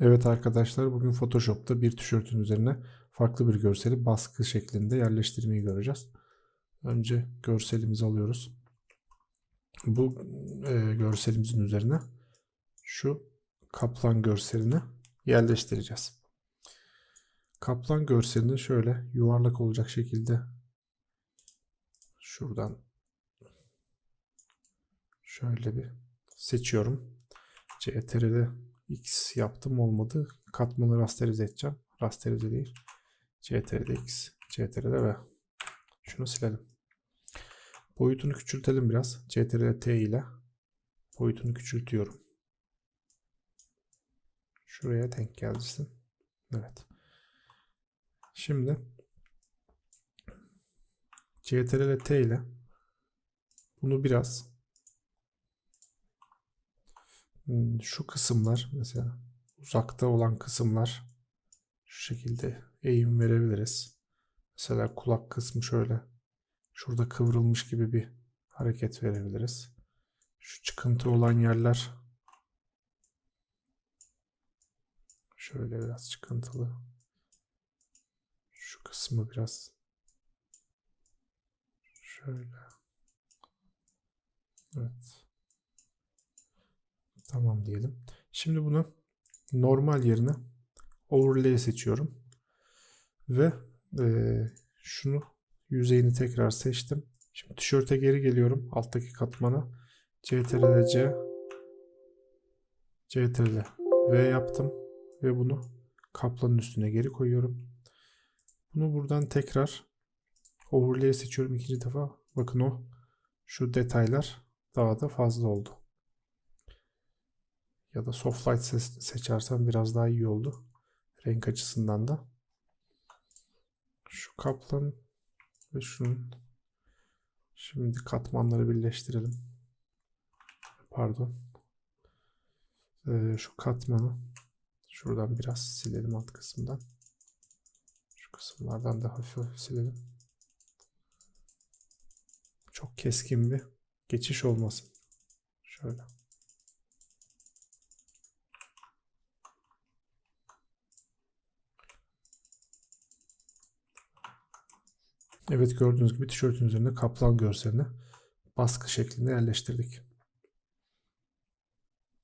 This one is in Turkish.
Evet arkadaşlar bugün Photoshop'ta bir tişörtün üzerine farklı bir görseli baskı şeklinde yerleştirmeyi göreceğiz. Önce görselimizi alıyoruz. Bu e, görselimizin üzerine şu kaplan görselini yerleştireceğiz. Kaplan görselini şöyle yuvarlak olacak şekilde şuradan şöyle bir seçiyorum. CTRL'de X yaptım olmadı. Katmanı rasterize edeceğim. Rasterize değil. CTRL'de X, CTRL'de V. Şunu silelim. Boyutunu küçültelim biraz. CTRL T ile boyutunu küçültüyorum. Şuraya denk gelsin. Evet. Şimdi CTRL T ile bunu biraz şu kısımlar mesela uzakta olan kısımlar şu şekilde eğim verebiliriz. Mesela kulak kısmı şöyle şurada kıvrılmış gibi bir hareket verebiliriz. Şu çıkıntı olan yerler şöyle biraz çıkıntılı. Şu kısmı biraz şöyle. Evet. Tamam diyelim. Şimdi bunu normal yerine overlay seçiyorum. Ve eee, şunu yüzeyini tekrar seçtim. Şimdi tişörte geri geliyorum. Alttaki katmana. CTRL C CTRL V yaptım. Ve bunu kaplanın üstüne geri koyuyorum. Bunu buradan tekrar overlay seçiyorum ikinci defa. Bakın o şu detaylar daha da fazla oldu ya da soft light seçersem biraz daha iyi oldu. Renk açısından da. Şu kaplan ve şunun şimdi katmanları birleştirelim. Pardon. Ee, şu katmanı şuradan biraz silelim alt kısımdan. Şu kısımlardan da hafif hafif silelim. Çok keskin bir geçiş olmasın. Şöyle. Evet gördüğünüz gibi tişörtün üzerine kaplan görselini baskı şeklinde yerleştirdik.